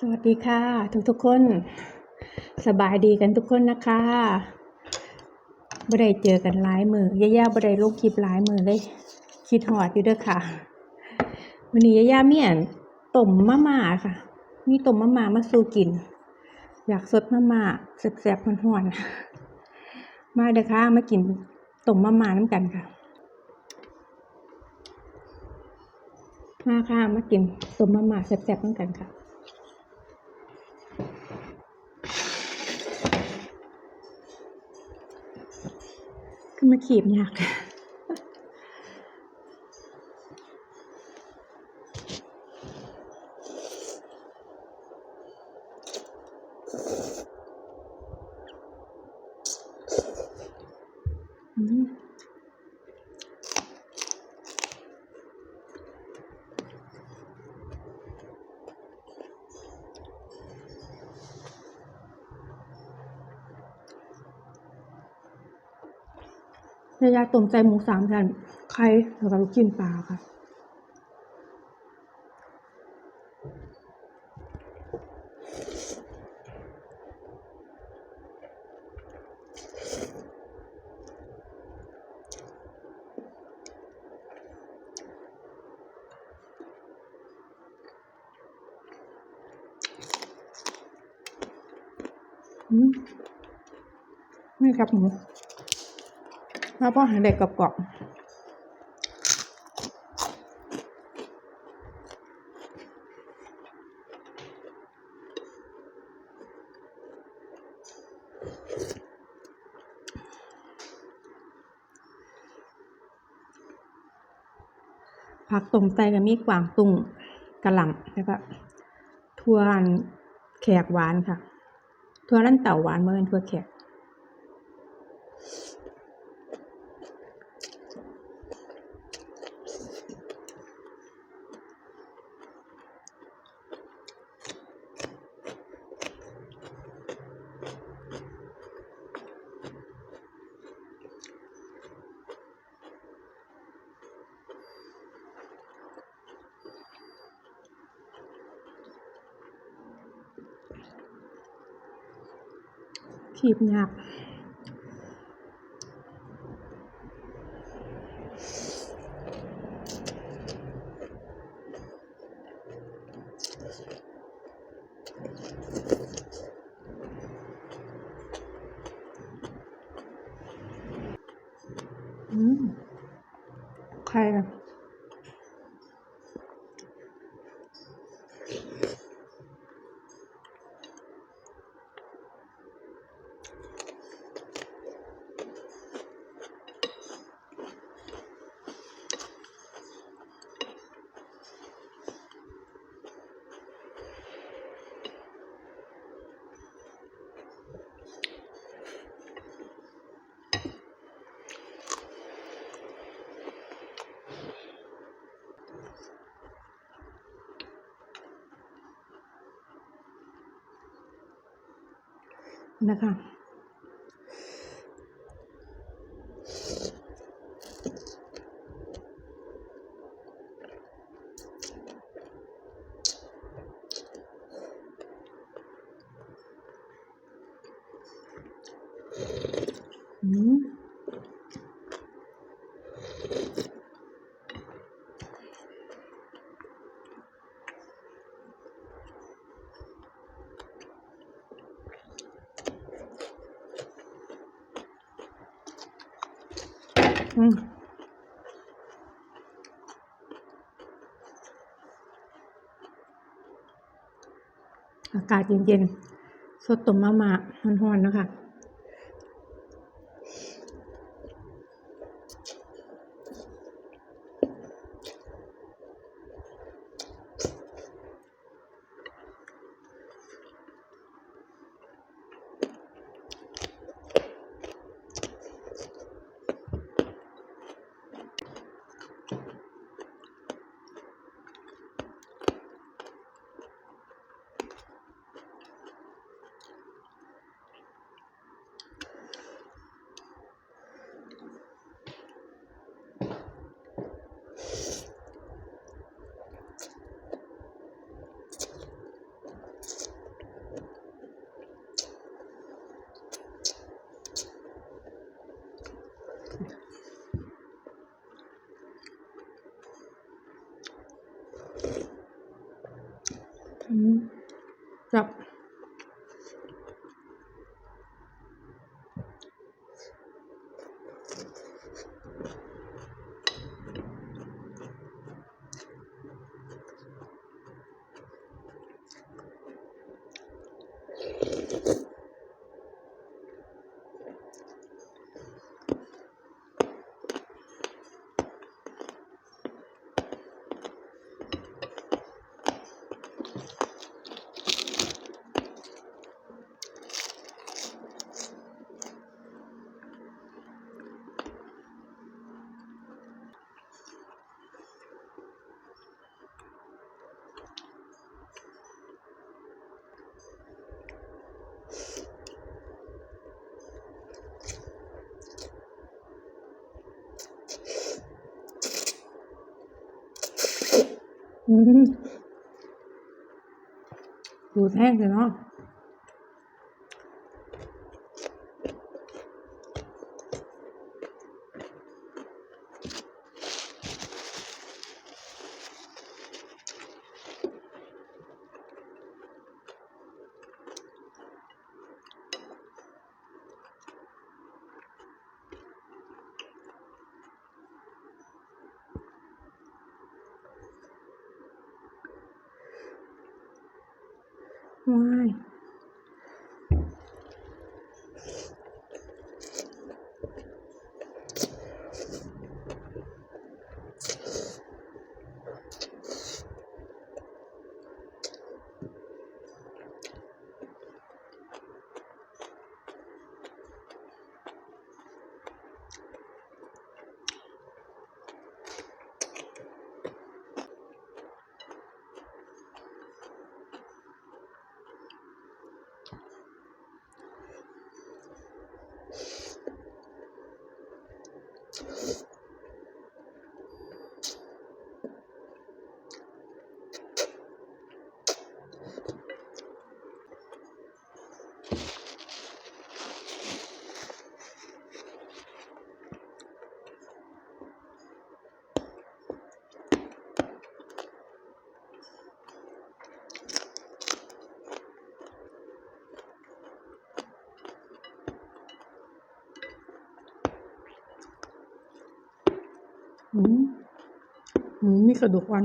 สวัสดีค่ะ ทุกทุกคน สบายดีกันทุกคนนะคะบ่ได้เจอกันหลายมือย่าๆบ่ได้ลงคลิปหลายมือเลย คิดฮอดอยู่เด้อค่ะวันนี้ย่าๆมีอันต้มมะม่าค่ะ มีต้มมะม่ามาสู่กิน อยากสดมะม่าแซ่บๆฮ้อนๆมาเด้อค่ะมากินต้มมะม่าน้ำกันค่ะมาค่ะมากินต้มมะม่าแซ่บๆน้ำกันค่ะ คือมาขีบยาก ยายๆต้มใจหมูสามชั้นไข่แล้วก็ลูกชิ้นปลาค่ะอืมนี่ครับหมู แล้วก็หาเด็กกรอบผักต้มไตกับมีกวางตุ้งกระหล่ำแล้วก็ทั่วแขกหวานค่ะทั่วลั่นเต่าหวานเมื่อเป็นทั่วแขก ขีบยากอืม ใคร อืมอากาศเย็นๆ สดต้มมะม่าหอนๆนะคะ ดูแห้งเลยเนาะ ว้าย อืมอืมมีกระดูกวัน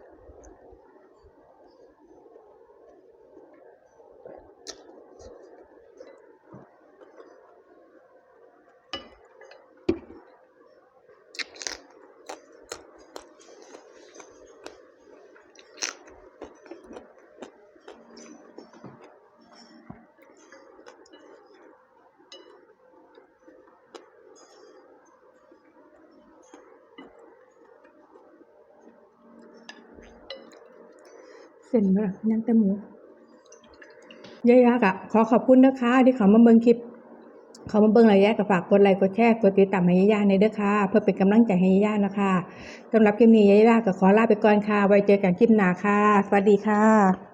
เส้นบะนั่งแต่หมูยายากอะขอขอบคุณนะคะ ที่เขามาเบิ่งคลิป เขามาเบิ่งรายแยกกับฝากกดไลค์กดแชร์กดติดตามให้ยายาในเด้อค่ะ เพื่อเป็นกำลังใจให้ยายานะคะสำหรับคลิปนี้ยายาก็ขอลาไปก่อนค่ะ ไว้เจอกันคลิปหน้าค่ะ สวัสดีค่ะ